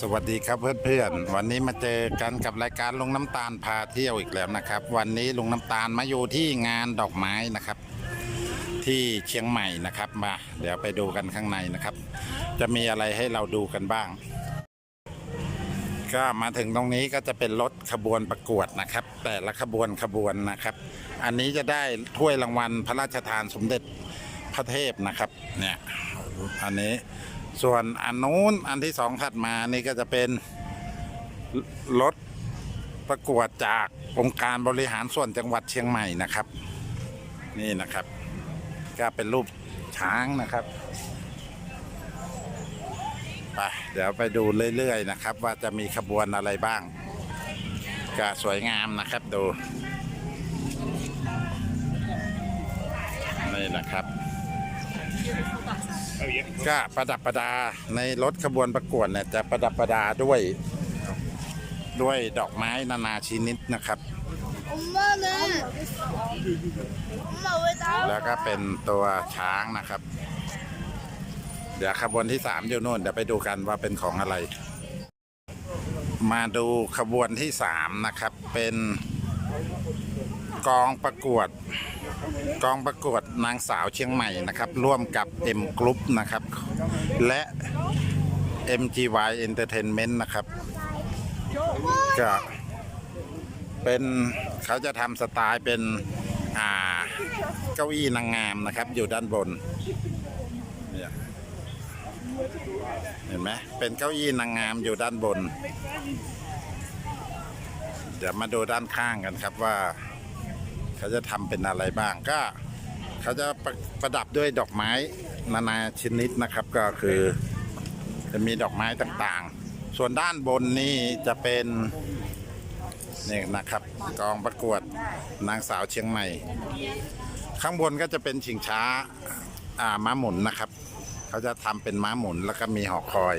สวัสดีครับเพื่อนๆ วันนี้มาเจอกันกับรายการลุงน้ำตาลพาเที่ยวอีกแล้วนะครับ วันนี้ลุงน้ำตาลมาอยู่ที่งานดอกไม้นะครับ ที่เชียงใหม่นะครับมา เดี๋ยวไปดูกันข้างในนะครับ จะมีอะไรให้เราดูกันบ้าง ก็มาถึงตรงนี้ก็จะเป็นรถขบวนประกวดนะครับ แต่ละขบวนขบวนนะครับ อันนี้จะได้ถ้วยรางวัลพระราชทานสมเด็จพระเทพนะครับเนี่ยอันนี้ ส่วนอันนู้นอันที่สองถัดมานี่ก็จะเป็นรถประกวดจากองค์การบริหารส่วนจังหวัดเชียงใหม่นะครับ นี่นะครับ ก็เป็นรูปช้างนะครับไปเดี๋ยวไปดูเรื่อยๆนะครับ ว่าจะมีขบวนอะไรบ้าง ก็สวยงามนะครับดู นี่นะครับ ก็ประดับประดาในรถขบวนประกวดเนี่ยจะประดับประดาด้วยด้วยดอกไม้นานาชนิดนะครับ แล้วก็เป็นตัวช้างนะครับ เดี๋ยวขบวนที่สามอยู่นู่นเดี๋ยวไปดูกันว่าเป็นของอะไร มาดูขบวนที่สามนะครับ เป็นกองประกวด กองประกวดนางสาวเชียงใหม่นะครับ ร่วมกับ M Group นะครับ และ MGY Entertainment นะครับ ก็เป็นเขาจะทำสไตล์เป็น อ่า เก้าอี้นางงามนะครับ อยู่ด้านบนเนี่ยเห็นไหมเป็นเก้าอี้นางงามอยู่ด้านบน เดี๋ยวมาดูด้านข้างกันครับว่า เขาจะทำเป็นอะไรบ้างก็ เขาจะประประดับด้วยดอกไม้นานาชนิดนะครับ ก็คือ จะมีดอกไม้ต่างๆ ส่วนด้านบนนี่จะเป็นนี่นะครับกองประกวดนางสาวเชียงใหม่ ข้างบนก็จะเป็นชิงช้าอ่าม้าหมุนนะครับ เขาจะทำเป็นม้าหมุนแล้วก็มีหอคอย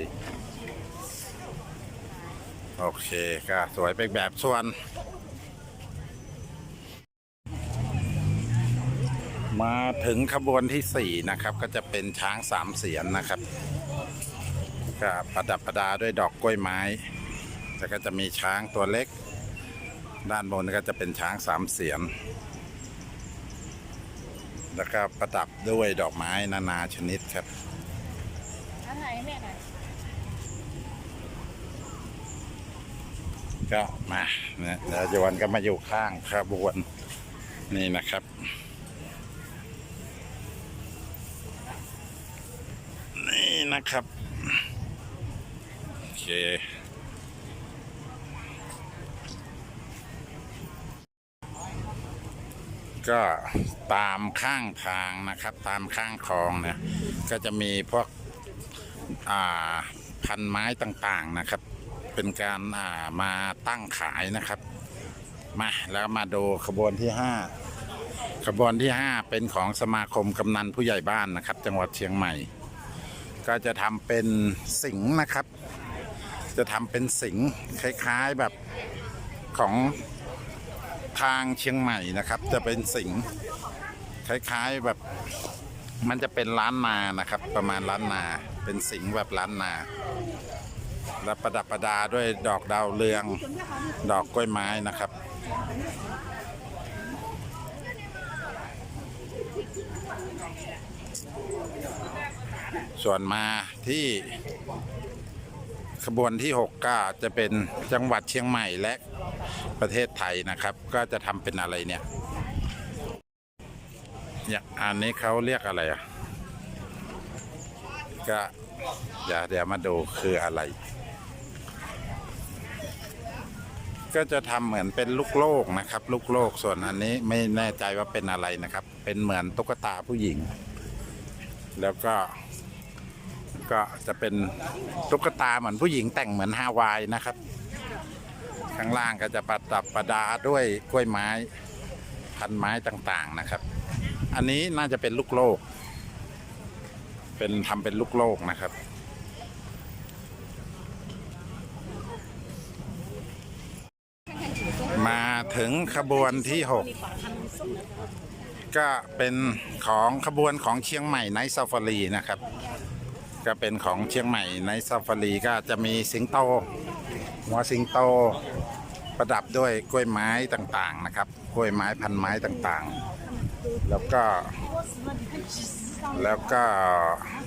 โอเคก็สวยเป็นแบบส่วน มาถึงขบวนที่สี่นะครับ ก็จะเป็นช้างสามเสียนนะครับก็ประดับประดาด้วยดอกกล้วยไม้แล้วก็จะมีช้างตัวเล็ก ด้านบนก็จะเป็นช้างสามเสียน แล้วก็ประดับด้วยดอกไม้นานาชนิดครับก็มาเนี่ยเดี๋ยวจวันก็มาอยู่ข้างขบวนนี่นะครับ นะครับโอเคก็ตามข้างทางนะครับ ตามข้างคลองเนี่ยก็จะมีพวกพันไม้ต่างๆนะครับ เป็นการามาตั้งขายนะครับ มาแล้วมาดูขบวนที่ห้าขบวนที่ห้าเป็นของสมาคมกำนันผู้ใหญ่บ้านนะครับ จังหวัดเชียงใหม่ ก็จะทำเป็นสิงห์นะครับ จะทำเป็นสิงห์คล้ายๆแบบของทางเชียงใหม่นะครับ จะเป็นสิงห์คล้ายๆแบบมันจะเป็นล้านนานะครับ ประมาณล้านนา เป็นสิงห์แบบล้านนา และประดับประดาด้วยดอกดาวเรือง ดอกกล้วยไม้นะครับ ส่วนมาที่ขบวนที่ 6 ก็จะเป็นจังหวัดเชียงใหม่และประเทศไทยนะครับ ก็จะทำเป็นอะไรเนี่ยอย่างอันนี้เขาเรียกอะไรอะ ก็เดี๋ยวเดี๋ยวมาดูคืออะไร ก็จะทำเหมือนเป็นลูกโลกนะครับ ลูกโลกส่วนอันนี้ไม่แน่ใจว่าเป็นอะไรนะครับ เป็นเหมือนตุ๊กตาผู้หญิง แล้วก็ ก็จะเป็นตุ๊กตาเหมือนผู้หญิงแต่งเหมือนฮาวายนะครับ ข้างล่างก็จะประดับประดาด้วยกล้วยไม้พันไม้ต่างๆนะครับ อันนี้น่าจะเป็นลูกโลก เป็นทำเป็นลูกโลกนะครับมาถึงขบวนที่ 6 ก็เป็นของขบวนของเชียงใหม่ไนท์ซาฟารีนะครับ ก็เป็นของเชียงใหม่ในซาฟารีก็จะมีสิงโต หัวสิงโต ประดับด้วยกล้วยไม้ต่างๆนะครับ กล้วยไม้พันไม้ต่างๆ แล้วก็ แล้วก็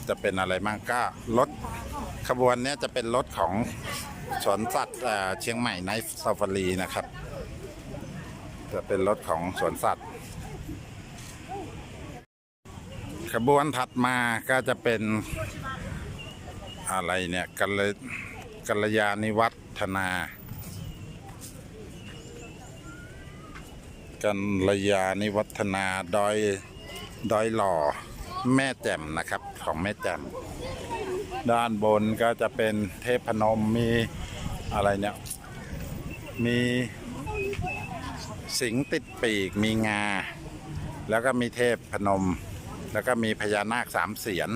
จะเป็นอะไรบ้างก็รถขบวนนี้จะเป็นรถของสวนสัตว์เชียงใหม่ในซาฟารีนะครับ จะเป็นรถของสวนสัตว์ขบวนถัดมาก็จะเป็น อะไรเนี่ยกัลยกัลยาณิวัฒนากัลยาณิวัฒนาดอยดอยหล่อแม่แจ่มนะครับของแม่แจ่มด้านบนก็จะเป็นเทพพนมมีอะไรเนี่ยมีสิงติดปีกมีงา แล้วก็มีเทพพนม แล้วก็มีพญานาคสามเสียน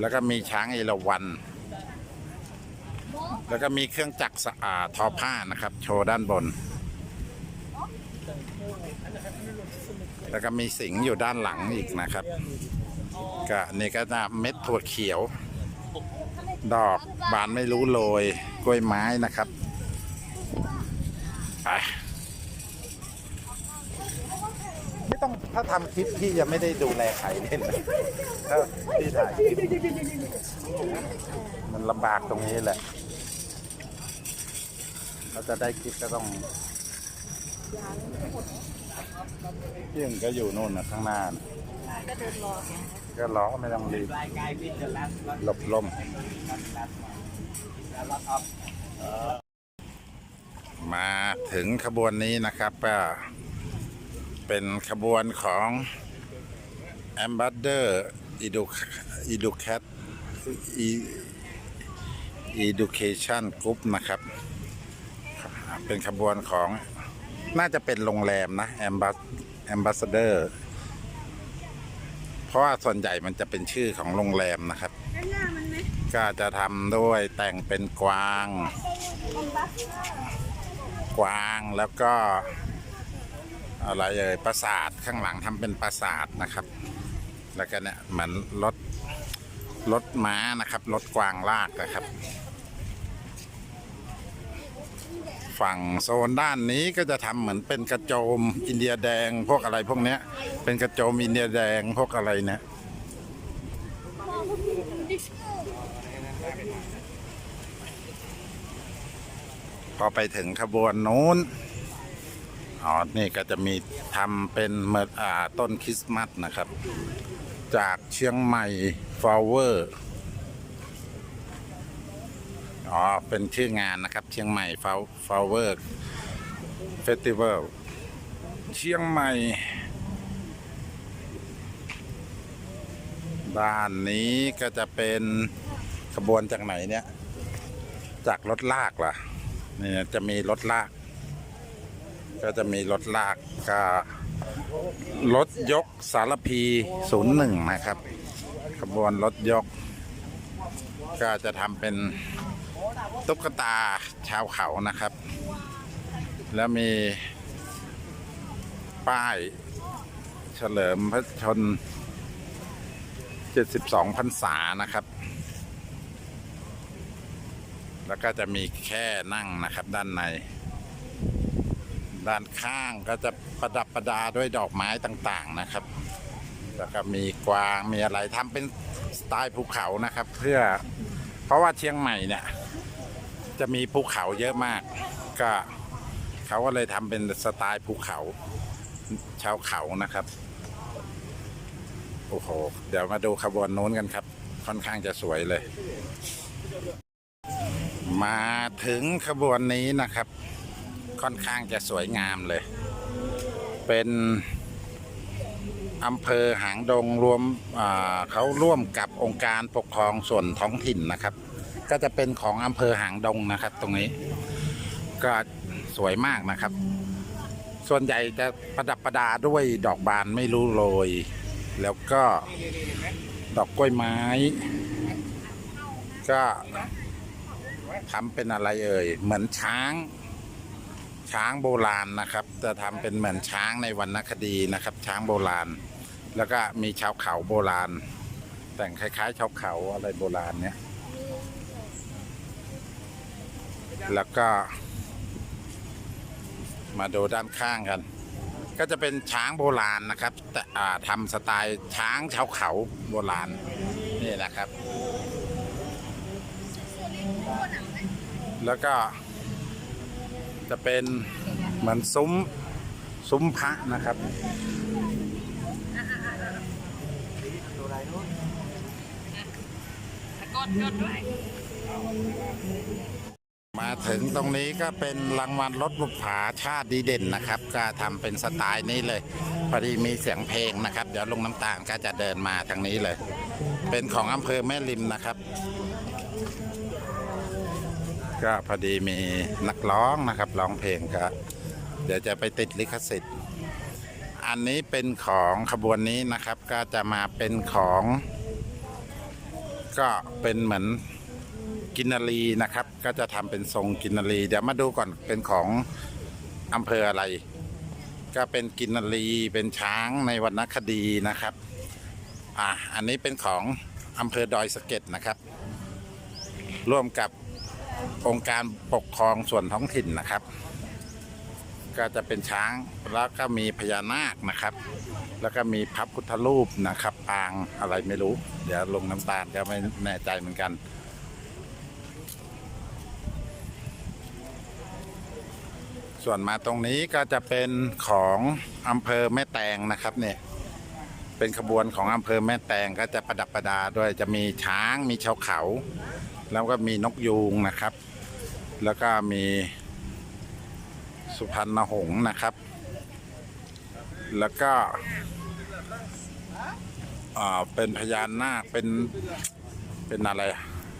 แล้วก็มีช้างเอราวัณแล้วก็มีเครื่องจักรสะอาดทอผ้านะครับ โชว์ด้านบน แล้วก็มีสิงอยู่ด้านหลังอีกนะครับ ก็นี่ก็จะเม็ดถั่วเขียว ดอกบานไม่รู้โรยกล้วยไม้นะครับไปไม่ ต้องถ้าทำคลิปพี่ยังไม่ได้ดูแลใครเล่นะถ้าพี่ถ่ายคลิปมันลำบากตรงนี้แหละเราจะได้คลิปก็ต้องพี่ยังก็อยู่นู่นนะข้างหน้านะก็รอไม่ต้องรีบหลบลมมาถึงขบวนนี้นะครับก็ เป็นขบวนของ a m b a s s a d o r Educat Education Group นะครับ เป็นขบวนของน่าจะเป็นโรงแรมนะ Ambassador เพราะว่าส่วนใหญ่มันจะเป็นชื่อของโรงแรมนะครับ ก็จะทำด้วยแต่งเป็นกวาง กวางแล้วก็ อะไรเอ่ยปราสาทข้างหลังทำเป็นปราสาทนะครับ แล้วก็เนี่ยเหมือนรถรถม้านะครับรถกวางลากนะครับ ฝั่งโซนด้านนี้ก็จะทำเหมือนเป็นกระโจมอินเดียแดงพวกอะไรพวกเนี้ย เป็นกระโจมอินเดียแดงพวกอะไรเนี่ยพอไปถึงขบวนนู้น อ๋อ นี่ก็จะมีทำเป็นเมออ่าต้นคริสต์มาสนะครับ จากเชียงใหม่ฟลาวเวอร์ อ๋อ เป็นชื่องานนะครับ เชียงใหม่ฟลาวเวอร์เฟสติวัลเชียงใหม่ ด้านนี้ก็จะเป็นขบวนจากไหนเนี่ย จากรถลากเหรอนี่จะมีรถลาก ก็จะมีรถลากก็รถยกสารพีศูนย์หนึ่งนะครับ ขบวนรถยก ก็จะทำเป็นตุ๊กตาชาวเขานะครับ แล้วมีป้ายเฉลิมพระชน 72พรรษานะครับ แล้วก็จะมีแค่นั่งนะครับด้านใน ด้านข้างก็จะประดับประดาด้วยดอกไม้ต่างๆนะครับ แล้วก็มีกวางมีอะไรทำเป็นสไตล์ภูเขานะครับ เพื่อเพราะว่าเชียงใหม่เนี่ย จะมีภูเขาเยอะมาก ก็เขาก็เลยทำเป็นสไตล์ภูเขาชาวเขานะครับโอ้โหเดี๋ยวมาดูขบวนโน้นกันครับ ค่อนข้างจะสวยเลย มาถึงขบวนนี้นะครับ ค่อนข้างจะสวยงามเลย เป็นอำเภอหางดงรวมเขาร่วมกับองค์การปกครองส่วนท้องถิ่นนะครับ ก็จะเป็นของอำเภอหางดงนะครับ ตรงนี้ ก็สวยมากนะครับ ส่วนใหญ่จะประดับประดาด้วยดอกบานไม่รู้โรย แล้วก็ดอกกล้วยไม้ ก็ทำเป็นอะไรเอ่ย เหมือนช้าง ช้างโบราณนะครับ จะทำเป็นเหมือนช้างในวรรณคดีนะครับ ช้างโบราณ แล้วก็มีชาวเขาโบราณ แต่งคล้ายๆชาวเขาอะไรโบราณเนี่ยแล้วก็ มาดูด้านข้างกัน ก็จะเป็นช้างโบราณนะครับแต่อ่าทำสไตล์ช้างชาวเขาโบราณนี่นะครับ แล้วก็ จะเป็นเหมือนซุ้มซุ้มพระนะครับ มาถึงตรงนี้ก็เป็นรางวัลรถบุปผาชาติดีเด่นนะครับ ก็ทำเป็นสไตล์นี้เลยพอดีมีเสียงเพลงนะครับ เดี๋ยวลุงน้ำตาลก็จะเดินมาทางนี้เลย เป็นของอำเภอแม่ริมนะครับ ก็พอดีมีนักร้องนะครับร้องเพลงก็เดี๋ยวจะไปติดลิขสิทธิ์ อันนี้เป็นของขบวนนี้นะครับ ก็จะมาเป็นของ ก็เป็นเหมือนกินนารีนะครับ ก็จะทำเป็นทรงกินนารีเดี๋ยวมาดูก่อนเป็นของอำเภออะไร ก็เป็นกินนารีเป็นช้างในวรรณคดีนะครับอะอันนี้เป็นของอำเภอดอยสะเก็ดนะครับ ร่วมกับ องค์การปกครองส่วนท้องถิ่นนะครับ ก็จะเป็นช้างแล้วก็มีพญานาคนะครับ แล้วก็มีพระพุทธรูปนะครับ ปางอะไรไม่รู้ เดี๋ยวลงน้ำตาลก็ไม่แน่ใจเหมือนกัน ส่วนมาตรงนี้ก็จะเป็นของอำเภอแม่แตงนะครับเนี่ยเป็นขบวนของอำเภอแม่แตงก็จะประดับประดาด้วยจะมีช้างมีชาวเขา แล้วก็มีนกยูงนะครับ แล้วก็มีสุพรรณหงส์นะครับ แล้วก็เป็นพญานาคเป็นเป็นอะไร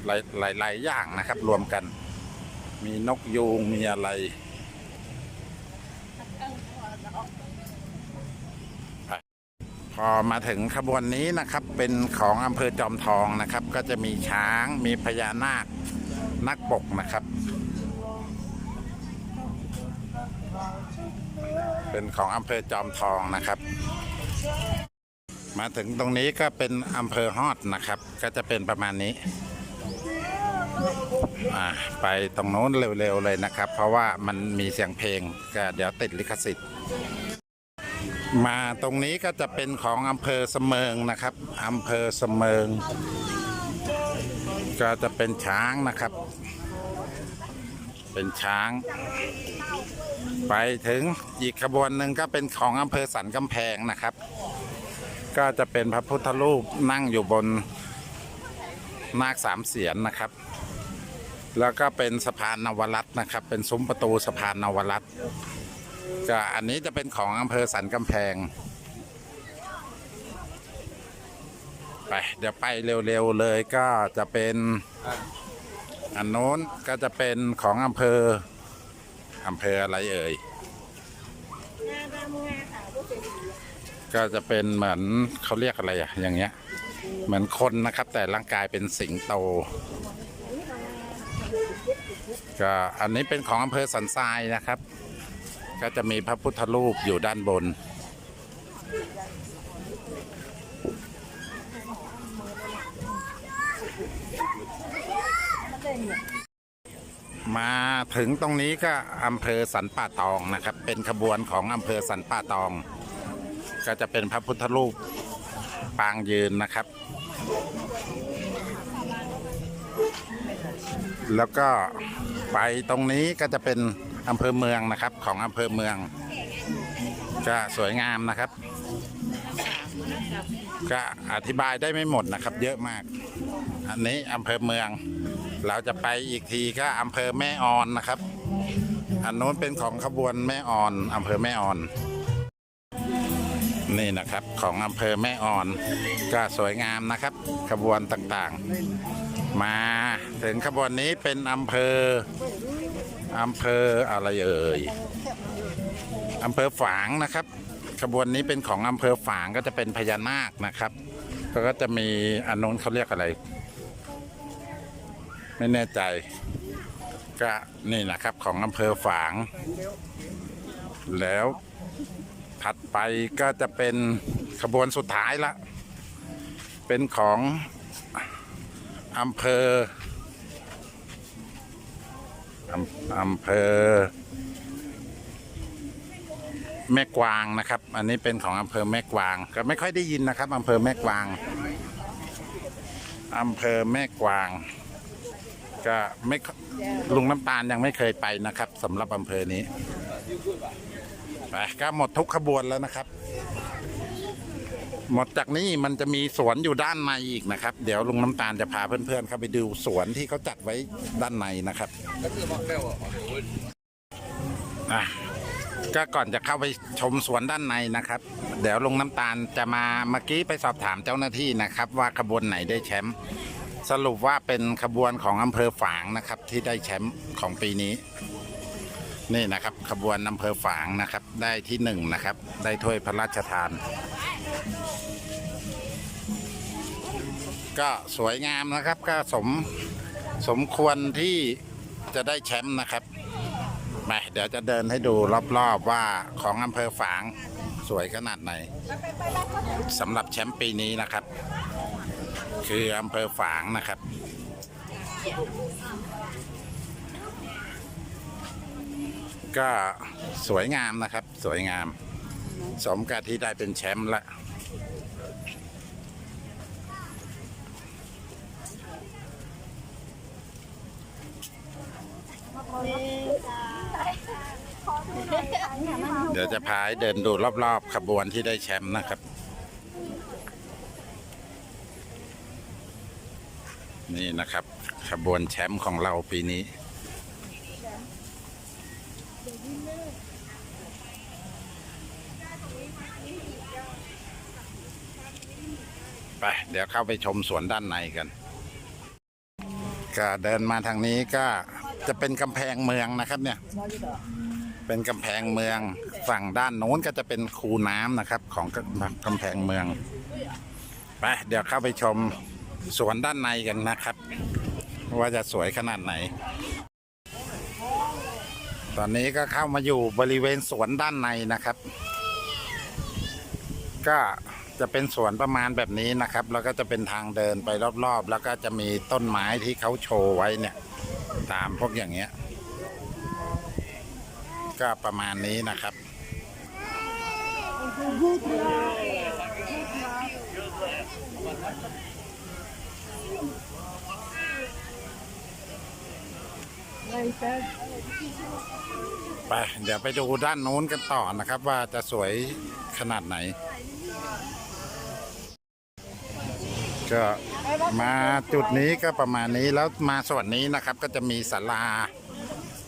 หลายหลายอย่างนะครับ รวมกัน มีนกยูงมีอะไร พอมาถึงขบวนนี้นะครับเป็นของอำเภอจอมทองนะครับ ก็จะมีช้างมีพญานาคนักปกนะครับ เป็นของอำเภอจอมทองนะครับ มาถึงตรงนี้ก็เป็นอำเภอฮอดนะครับ ก็จะเป็นประมาณนี้ไปตรงโน้นเร็วๆเลยนะครับ เพราะว่ามันมีเสียงเพลงก็เดี๋ยวติดลิขสิทธิ์ มาตรงนี้ก็จะเป็นของอำเภอเสมิงนะครับอำเภอเสมิง ก็จะเป็นช้างนะครับ เป็นช้าง ไปถึงอีกขบวนหนึ่งก็เป็นของอำเภอสันกำแพงนะครับ ก็จะเป็นพระพุทธรูปนั่งอยู่บนนาคสามเสียนนะครับ แล้วก็เป็นสะพานนวรัตน์นะครับ เป็นซุ้มประตูสะพานนวรัตน์ ก็อันนี้จะเป็นของอำเภอสันกำแพง ไป เดี๋ยวไปเร็วๆเลยก็จะเป็นอันโน้นก็จะเป็นของอำเภออำเภออะไรเอ่ยก็เป็นก็จะเป็นเหมือนเขาเรียกอะไรอะอย่างเงี้ย เหมือนคนนะครับ แต่ร่างกายเป็นสิงโตก็อันนี้เป็นของอำเภอสันทรายนะครับ ก็จะมีพระพุทธรูปอยู่ด้านบน มาถึงตรงนี้ก็อำเภอสันป่าตองนะครับ เป็นขบวนของอำเภอสันป่าตอง ก็จะเป็นพระพุทธรูปปางยืนนะครับ แล้วก็ไปตรงนี้ก็จะเป็น อำเภอเมืองนะครับ ของอำเภอเมือง ก็สวยงามนะครับ ก็อธิบายได้ไม่หมดนะครับ เยอะมาก อันนี้อำเภอเมือง เราจะไปอีกทีก็อำเภอแม่ออนนะครับ อันโน้นเป็นของขบวนแม่ออนอำเภอแม่ออน นี่นะครับของอำเภอแม่ออน ก็สวยงามนะครับ ขบวนต่างๆ มาถึงขบวนนี้เป็นอำเภอ อำเภออะไรเอ่ยอำเภอฝางนะครับ ขบวนนี้เป็นของอำเภอฝางก็จะเป็นพญานาคนะครับแล้วก็จะมีอันนนเขาเรียกอะไร ไม่แน่ใจ ก็นี่นะครับของอำเภอฝาง แล้วถัดไปก็จะเป็นขบวนสุดท้ายละ เป็นของอำเภอ อำอำเภอ แม่กวางนะครับ อันนี้เป็นของอำเภอแม่กวาง ก็ไม่ค่อยได้ยินนะครับอำเภอแม่กวางอำเภอแม่กวาง ก็ไม่ลุงน้ำตาลยังไม่เคยไปนะครับสำหรับอำเภอนี้ไปก็หมดทุกขบวนแล้วนะครับ หมดจากนี้มันจะมีสวนอยู่ด้านในอีกนะครับ เดี๋ยวลุงน้ำตาลจะพาเพื่อนๆเข้าไปดูสวนที่เขาจัดไว้ด้านในนะครับอะก็ก่อนจะเข้าไปชมสวนด้านในนะครับ เดี๋ยวลุงน้ำตาลจะมาเมื่อกี้ไปสอบถามเจ้าหน้าที่นะครับ ว่าขบวนไหนได้แชมป์สรุปว่าเป็นขบวนของอำเภอฝางนะครับที่ได้แชมป์ของปีนี้ นี่นะครับ ขบวนอำเภอฝางนะครับ ได้ที่หนึ่งนะครับ ได้ถ้วยพระราชทาน ก็สวยงามนะครับ ก็สมสมควรที่จะได้แชมป์นะครับไปเดี๋ยวจะเดินให้ดูรอบๆว่าของอำเภอฝางสวยขนาดไหนสำหรับแชมป์ปีนี้นะครับ คืออำเภอฝางนะครับ ก็สวยงามนะครับ สวยงาม สมกับที่ได้เป็นแชมป์ละเดี๋ยวจะพาให้เดินดูรอบๆ ขบวนที่ได้แชมป์นะครับ นี่นะครับ ขบวนแชมป์ของเราปีนี้ เดี๋ยวเข้าไปชมสวนด้านในกัน ก็เดินมาทางนี้ก็จะเป็นกำแพงเมืองนะครับเนี่ย เป็นกำแพงเมืองฝั่งด้านโน้นก็จะเป็นคูน้ำนะครับ ของกำแพงเมือง ไปเดี๋ยวเข้าไปชมสวนด้านในกันนะครับ ว่าจะสวยขนาดไหน ตอนนี้ก็เข้ามาอยู่บริเวณสวนด้านในนะครับ ก็ จะเป็นสวนประมาณแบบนี้นะครับ แล้วก็จะเป็นทางเดินไปรอบๆ แล้วก็จะมีต้นไม้ที่เขาโชว์ไว้เนี่ย ตามพวกอย่างเงี้ย ก็ประมาณนี้นะครับไปเดี๋ยวไปดูด้านนู้นกันต่อนะครับ ว่าจะสวยขนาดไหน ก็มาจุดนี้ก็ประมาณนี้แล้วมาส่วนนี้นะครับ ก็จะมีศาลา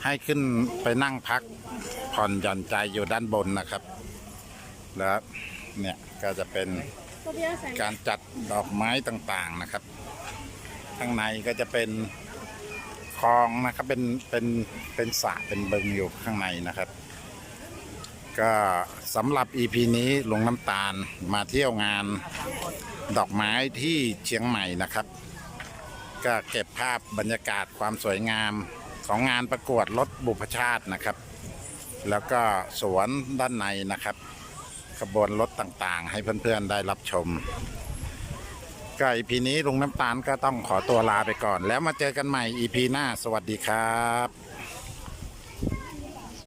ให้ขึ้นไปนั่งพักผ่อนหย่อนใจอยู่ด้านบนนะครับ แล้วเนี่ยก็จะเป็นการจัดดอกไม้ต่างๆนะครับ ข้างในก็จะเป็นคลองนะครับเป็นเป็นเป็นสระเป็นบึงอยู่ข้างในนะครับ ก็สำหรับ EP นี้หลวงน้ำตาลมาเที่ยวงาน ดอกไม้ที่เชียงใหม่นะครับ ก็เก็บภาพบรรยากาศความสวยงามของงานประกวดรถบุพชาตินะครับ แล้วก็สวนด้านในนะครับ ขบวนรถต่างๆ ให้เพื่อนๆได้รับชม ก็ EP นี้ลุงน้ำตาลก็ต้องขอตัวลาไปก่อน แล้วมาเจอกันใหม่ EP หน้า สวัสดีครับ